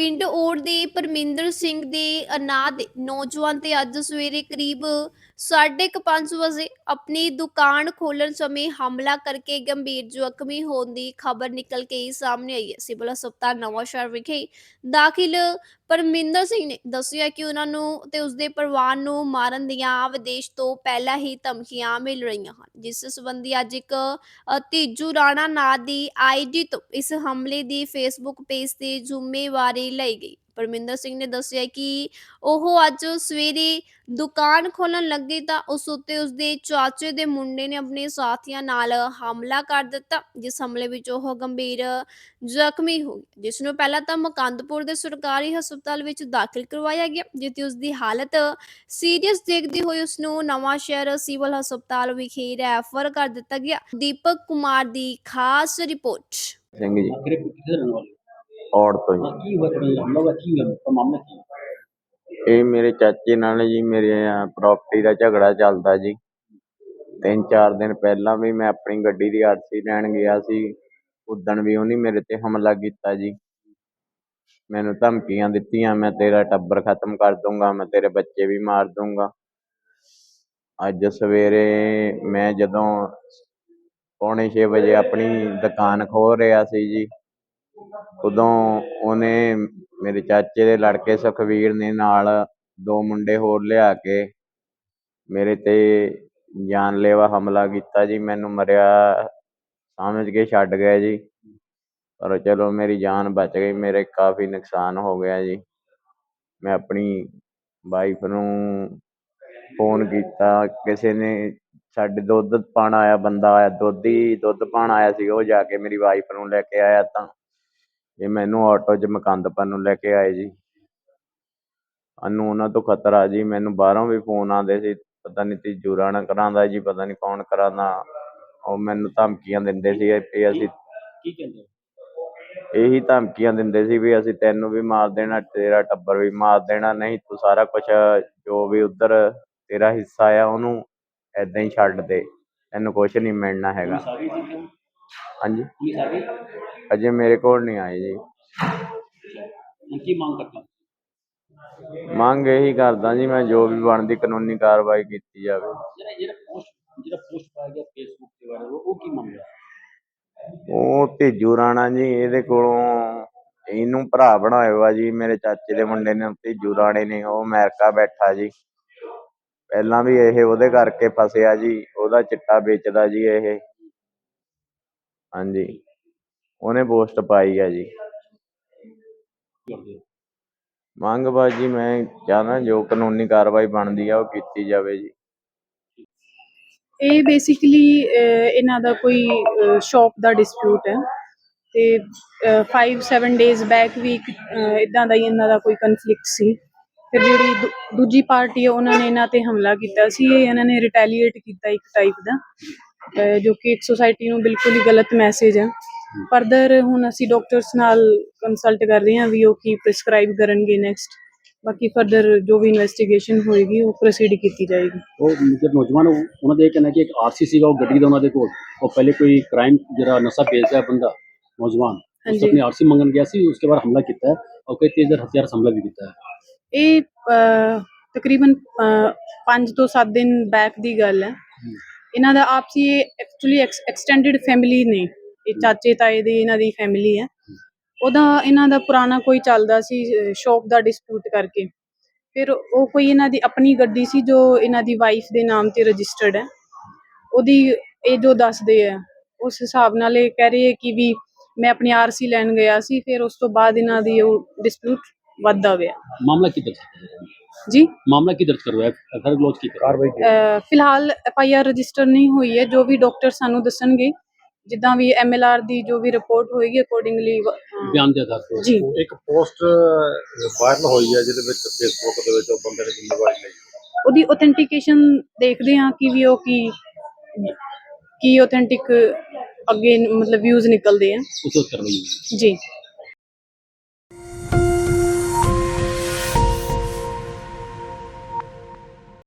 ਪਿੰਡ ਓੜ ਦੇ ਪਰਮਿੰਦਰ ਸਿੰਘ ਦੇ ਅਨਾਥ ਦੇ ਨੌਜਵਾਨ ਤੇ ਅੱਜ ਸਵੇਰੇ ਕਰੀਬ 5:30 ਵਜੇ ਆਪਣੀ ਦੁਕਾਨ ਖੋਲਣ ਸਮੇਂ ਹਮਲਾ ਕਰਕੇ ਗੰਭੀਰ ਜ਼ਖਮੀ ਹੋਣ ਦੀ ਖਬਰ ਨਿਕਲ ਕੇ ਸਾਹਮਣੇ ਆਈ ਹੈ। ਸਿਵਲ ਹਸਪਤਾਲ ਨਵਾਂਸ਼ਹਿਰ ਵਿਖੇ ਦਾਖਲ ਪਰਮਿੰਦਰ ਸਿੰਘ ਨੇ ਦੱਸਿਆ ਕਿ ਉਹਨਾਂ ਨੂੰ ਤੇ ਉਸਦੇ ਪਰਿਵਾਰ ਨੂੰ ਮਾਰਨ ਦੀਆਂ ਵਿਦੇਸ਼ ਤੋਂ ਪਹਿਲਾਂ ਹੀ ਧਮਕੀਆਂ ਮਿਲ ਰਹੀਆਂ ਹਨ, ਜਿਸ ਸੰਬੰਧੀ ਅੱਜ ਇੱਕ ਤੀਜੂ ਰਾਣਾ ਨਾਂ ਦੀ ਆਈਡੀ ਤੋਂ ਇਸ ਹਮਲੇ ਦੀ ਫੇਸਬੁੱਕ ਪੇਜ ਤੇ ਜ਼ਿੰਮੇਵਾਰੀ ਲਈ ਗਈ। ਪਰਮਿੰਦਰ ਸਿੰਘ ਨੇ ਦੱਸਿਆ ਕਿ ਉਹ ਅੱਜ ਸਵੇਰੇ ਦੁਕਾਨ ਖੋਲਣ ਲੱਗੇ ਤਾਂ ਉਸ ਉੱਤੇ ਉਸਦੇ ਚਾਚੇ ਦੇ ਮੁੰਡੇ ਨੇ ਆਪਣੇ ਸਾਥੀਆਂ ਨਾਲ ਹਮਲਾ ਕਰ ਦਿੱਤਾ ਜਿਸ ਹਮਲੇ ਵਿੱਚ ਉਹ ਗੰਭੀਰ ਜ਼ਖਮੀ ਹੋ ਗਿਆ ਜਿਸ ਨੂੰ ਪਹਿਲਾਂ ਤਾਂ ਮਕੰਦਪੁਰ ਦੇ ਸਰਕਾਰੀ ਹਸਪਤਾਲ ਵਿੱਚ ਦਾਖਲ ਕਰਵਾਇਆ ਗਿਆ ਜਿੱਥੇ ਉਸ ਦੀ ਹਾਲਤ ਸੀਰੀਅਸ ਦੇਖਦੇ ਹੋਏ ਉਸ ਨੂੰ ਨਵਾਂ ਸ਼ਹਿਰ ਸਿਵਲ ਹਸਪਤਾਲ ਵਿਖੇ ਰੈਫਰ ਕਰ ਦਿੱਤਾ ਗਿਆ। ਦੀਪਕ ਕੁਮਾਰ ਦੀ ਖਾਸ ਰਿਪੋਰਟ। ਸਿੰਘ ਜੀ। ਆਖਿਰ ਕਿੱਥੇ ਰਹਿਣ ਵਾਲੇ ਔੜ ਤੋਂ ਹਾਂ ਕੀ ਹੋਇਆ? ਤੁਹਾਡਾ ਹਮਲਾ ਹੋਇਆ ਕੀ ਹੋਇਆ? ਤਾਂ ਮਾਮਲਾ ਕੀ ਹੈ? ਜੀ ਇਹ ਮੇਰੇ ਚਾਚੇ ਨਾਲ ਜੀ ਮੇਰੇ ਪ੍ਰਾਪਰਟੀ ਦਾ ਝਗੜਾ ਚੱਲਦਾ ਜੀ। ਤਿੰਨ ਚਾਰ ਦਿਨ ਪਹਿਲਾਂ ਵੀ ਮੈਂ ਆਪਣੀ ਗੱਡੀ ਦੀ ਆਰਸੀ ਲੈਣ ਗਿਆ ਸੀ। ਉਦਣ ਵੀ ਉਹਨੇ ਮੇਰੇ ਤੇ ਹਮਲਾ ਕੀਤਾ ਜੀ। ਮੈਨੂੰ ਧਮਕੀਆਂ ਦਿੱਤੀਆਂ ਮੈਂ ਤੇਰਾ ਟੱਬਰ ਖਤਮ ਕਰ ਦੂੰਗਾ ਮੈਂ ਤੇਰੇ ਬੱਚੇ ਵੀ ਮਾਰ ਦੂੰਗਾ ਅੱਜ ਸਵੇਰੇ ਮੈਂ ਜਦੋਂ ਪੌਣੇ 6 ਵਜੇ ਆਪਣੀ ਦੁਕਾਨ ਖੋਲ ਰਿਹਾ ਸੀ ਜੀ ਉਦੋਂ ਉਹਨੇ ਮੇਰੇ ਚਾਚੇ ਦੇ ਲੜਕੇ ਸੁਖਵੀਰ ਨੇ ਨਾਲ ਦੋ ਮੁੰਡੇ ਹੋਰ ਲਿਆ ਕੇ ਮੇਰੇ ਤੇ ਜਾਨਲੇਵਾ ਹਮਲਾ ਕੀਤਾ ਜੀ। ਮੈਨੂੰ ਮਰਿਆ ਸਮਝ ਕੇ ਛੱਡ ਗਏ ਜੀ। ਪਰ ਚਲੋ ਮੇਰੀ ਜਾਨ ਬਚ ਗਈ। ਮੇਰੇ ਕਾਫੀ ਨੁਕਸਾਨ ਹੋ ਗਿਆ ਜੀ। ਮੈਂ ਆਪਣੀ ਵਾਈਫ ਨੂੰ ਫੋਨ ਕੀਤਾ। ਕਿਸੇ ਨੇ ਸਾਡੇ ਦੁੱਧ ਪਾਣ ਆਇਆ, ਬੰਦਾ ਆਇਆ, ਦੁੱਧ ਹੀ ਦੁੱਧ ਪਾਣ ਆਇਆ ਸੀ। ਉਹ ਜਾ ਕੇ ਮੇਰੀ ਵਾਈਫ ਨੂੰ ਲੈ ਕੇ ਆਇਆ ਤਾਂ ਇਹ ਮੈਨੂੰ ਆਟੋ 'ਚ ਮਕੰਦਪੁਰ ਨੂੰ ਲੈ ਕੇ ਆਏ ਜੀ। ਸਾਨੂੰ ਉਹਨਾਂ ਤੋਂ ਖਤਰਾ ਜੀ ਮੈਨੂੰ ਬਾਹਰੋਂ ਵੀ ਫੋਨ ਆਉਂਦੇ ਸੀ ਪਤਾ ਨਹੀਂ ਤੀਜੂ ਰਾਣਾ ਕਰਾਂਦਾ ਜੀ ਪਤਾ ਨਹੀਂ ਕੌਣ ਕਰਾਂਦਾ। ਉਹ ਮੈਨੂੰ ਧਮਕੀਆਂ ਦਿੰਦੇ ਸੀ ਵੀ ਅਸੀਂ ਕੀ ਕਹਿੰਦੇ? ਇਹੀ ਧਮਕੀਆਂ ਦਿੰਦੇ ਸੀ ਵੀ ਅਸੀਂ ਤੈਨੂੰ ਵੀ ਮਾਰ ਦੇਣਾ ਤੇਰਾ ਟੱਬਰ ਵੀ ਮਾਰ ਦੇਣਾ ਨਹੀਂ ਤੂੰ ਸਾਰਾ ਕੁਝ ਜੋ ਵੀ ਉਧਰ ਤੇਰਾ ਹਿੱਸਾ ਆ ਉਹਨੂੰ ਏਦਾਂ ਹੀ ਛੱਡ ਦੇ। ਤੈਨੂੰ ਕੁਝ ਨਹੀਂ ਮਿਲਣਾ ਹੈਗਾ। ਹਾਂਜੀ। ਪੁਲਿਸ ਆ ਗਈ ਅਜੇ ਮੇਰੇ ਕੋਲ ਨਹੀਂ ਆਏ ਜੀ। ਹੁਣ ਕੀ ਮੰਗ ਕਰਦਾ? ਮੰਗ ਇਹੀ ਕਰਦਾ ਜੀ ਮੈਂ ਜੋ ਵੀ ਬਣਦੀ ਕਾਨੂੰਨੀ ਕਾਰਵਾਈ ਕੀਤੀ ਜਾਵੇ। ਜਿਹੜਾ ਜਿਹੜਾ ਪੋਸਟ ਜਿਹੜਾ ਪੋਸਟ ਪਾਇਆ ਗਿਆ ਫੇਸਬੁੱਕ ਤੇ ਵਾਇਰਲ ਉਹ ਕੀ ਮਾਮਲਾ? ਉਹ ਤੇਜੂ ਰਾਣਾ ਜੀ ਇਹਦੇ ਕੋਲੋਂ ਇਹਨੂੰ ਭਰਾ ਬਣਾਇਆ ਵਾ ਜੀ ਮੇਰੇ ਚਾਚੇ ਦੇ ਮੁੰਡੇ ਨੇ ਤੇਜੂ ਰਾਣੇ ਨੇ ਉਹ ਅਮਰੀਕਾ ਬੈਠਾ ਜੀ। ਪਹਿਲਾਂ ਵੀ ਇਹ ਉਹਦੇ ਕਰਕੇ ਫਸਿਆ ਜੀ ਉਹਦਾ ਚਿੱਟਾ ਵੇਚਦਾ ਜੀ ਇਹ। ਹਾਂਜੀ। ਉਹਨੇ ਪੋਸਟ ਪਾਈ ਆ ਜੀ। ਮੰਗ ਬਾਜੀ ਮੈਂ ਚਾਹਨਾ ਜੋ ਕਾਨੂੰਨੀ ਕਾਰਵਾਈ ਬਣਦੀ ਆ, ਉਹ ਕੀਤੀ ਜਾਵੇ ਜੀ। ਇਹ ਬੇਸਿਕਲੀ ਇਹਨਾਂ ਦਾ ਕੋਈ ਸ਼ਾਪ ਦਾ ਡਿਸਪਿਊਟ ਹੈ। ਤੇ 5-7 ਡੇਜ਼ ਬੈਕ ਵੀ ਇਦਾਂ ਦਾ ਹੀ ਇਹਨਾਂ ਦਾ ਕੋਈ ਕਨਫਲਿਕਟ ਸੀ। ਫਿਰ ਜਿਹੜੀ ਦੂਜੀ ਪਾਰਟੀ ਹੈ ਉਹਨਾਂ ਨੇ ਇਹਨਾਂ ਤੇ ਹਮਲਾ ਕੀਤਾ ਸੀ। ਇਹਨਾਂ ਨੇ ਰਿਟੈਲੀਏਟ ਕੀਤਾ ਇੱਕ ਟਾਈਪ ਦਾ। ਜੋ ਕਿ ਇੱਕ ਸੋਸਾਇਟੀ ਨੂੰ ਬਿਲਕੁਲ ਹੀ ਗਲਤ ਮੈਸੇਜ ਹੈ ਫਰਦਰ ਹੁਣ ਅਸੀਂ ਡਾਕਟਰਸ ਨਾਲ ਕੰਸਲਟ ਕਰ ਰਹੇ ਹਾਂ ਵੀ ਉਹ ਕੀ ਪ੍ਰਿਸਕ੍ਰਾਈਬ ਕਰਨਗੇ ਨੈਕਸਟ ਬਾਕੀ ਫਰਦਰ ਜੋ ਵੀ ਇਨਵੈਸਟੀਗੇਸ਼ਨ ਹੋਏਗੀ ਉਹ ਪ੍ਰੋਸੀਡ ਕੀਤੀ ਜਾਏਗੀ। ਉਹ ਜਿਹੜੇ ਨੌਜਵਾਨ ਉਹ- ਉਹਨਾਂ ਦਾ ਇਹ ਕਹਿਣਾ ਕਿ ਇੱਕ ਆਰਸੀ ਸੀਗਾ ਉਹ ਗੱਡੀ ਦਾ ਉਹਨਾਂ ਦੇ ਕੋਲ। ਉਹ ਪਹਿਲੇ ਕੋਈ ਕ੍ਰਾਈਮ ਜਿਹੜਾ ਨਸ਼ਾ ਵੇਚਦਾ ਹੈ ਬੰਦਾ ਨੌਜਵਾਨ ਉਸ ਹਾਂਜੀ। ਆਪਣੀ ਆਰਸੀ ਮੰਗਣ ਗਿਆ ਸੀ ਉਸਕੇ ਬਾਅਦ ਹਮਲਾ ਕੀਤਾ ਹੈ ਔਰ ਕਈ ਤੇਜ਼ਰ ਹਥਿਆਰ ਸੇ ਹਮਲਾ ਵੀ ਕੀਤਾ ਹੈ। ਇਹ ਤਕਰੀਬਨ 5 ਤੋਂ 7 ਦਿਨ ਬੈਕ ਦੀ ਗੱਲ ਹੈ। ਇਹਨਾਂ ਦਾ ਆਪਸੀ ਐਕਚੁਅਲੀ ਐਕਸਟੈਂਡਡ ਫੈਮਿਲੀ ਨੇ। ਇਹ ਚਾਚੇ ਤਾਏ ਦੀ ਇਹਨਾਂ ਦੀ ਫੈਮਿਲੀ ਹੈ। ਉਹਦਾ ਇਹਨਾਂ ਦਾ ਪੁਰਾਣਾ ਕੋਈ ਚੱਲਦਾ ਸੀ ਸ਼ੌਪ ਦਾ ਡਿਸਪਿਊਟ ਕਰਕੇ। ਫਿਰ ਉਹ ਕੋਈ ਇਹਨਾਂ ਦੀ ਆਪਣੀ ਗੱਡੀ ਸੀ, ਜੋ ਇਹਨਾਂ ਦੀ ਵਾਈਫ ਦੇ ਨਾਮ ਤੇ ਰਜਿਸਟਰਡ ਹੈ। ਉਹਦੀ ਇਹ ਜੋ ਦੱਸਦੇ ਆ ਉਸ ਹਿਸਾਬ ਨਾਲ ਇਹ ਕਹਿ ਰਹੇ ਕਿ ਵੀ ਮੈਂ ਆਪਣੀ ਆਰਸੀ ਲੈਣ ਗਿਆ ਸੀ, ਫਿਰ ਉਸ ਤੋਂ ਬਾਅਦ ਇਹਨਾਂ ਦੀ ਉਹ ਡਿਸਪਿਊਟ ਵੱਧਦਾ ਗਿਆ। ਮਾਮਲਾ ਕੀ ਜੀ। ਮਾਮਲਾ ਕੀ ਦਰਜ ਕਰਵਾਇਆ ਐਫਆਰ ਕਲੋਜ਼ ਕੀ ਕਾਰਵਾਈ ਅਹ ਫਿਲਹਾਲ ਐਫ ਆਈ ਆਰ ਰਜਿਸਟਰ ਨਹੀਂ ਹੋਈ ਹੈ ਜੋ ਵੀ ਡਾਕਟਰ ਸਾਨੂੰ ਦੱਸਣਗੇ ਜਿੱਦਾਂ ਵੀ ਐਮ ਐਲ ਆਰ ਦੀ ਜੋ ਵੀ ਰਿਪੋਰਟ ਹੋਏਗੀ ਅਕੋਰਡਿੰਗਲੀ ਬਿਆਨ ਦੇ ਆਧਾਰ ਤੇ ਜੀ ਇੱਕ ਪੋਸਟ ਵਾਇਰਲ ਹੋਈ ਹੈ ਜਿਹਦੇ ਵਿੱਚ ਫੇਸਬੁੱਕ ਦੇ ਵਿੱਚ ਉਹ ਬੰਦੇ ਨੇ ਜ਼ਿੰਮੇਵਾਰੀ ਲਈ ਉਹਦੀ ਆਥੈਂਟੀਕੇਸ਼ਨ ਦੇਖਦੇ ਹਾਂ ਕਿ ਵੀ ਉਹ ਕੀ ਕੀ ਆਥੈਂਟਿਕ ਅੱਗੇ ਮਤਲਬ ਵਿਊਜ਼ ਨਿਕਲਦੇ ਆ ਉਸ ਤੋਂ ਕਾਰਵਾਈ ਹੋਈ। ਜੀ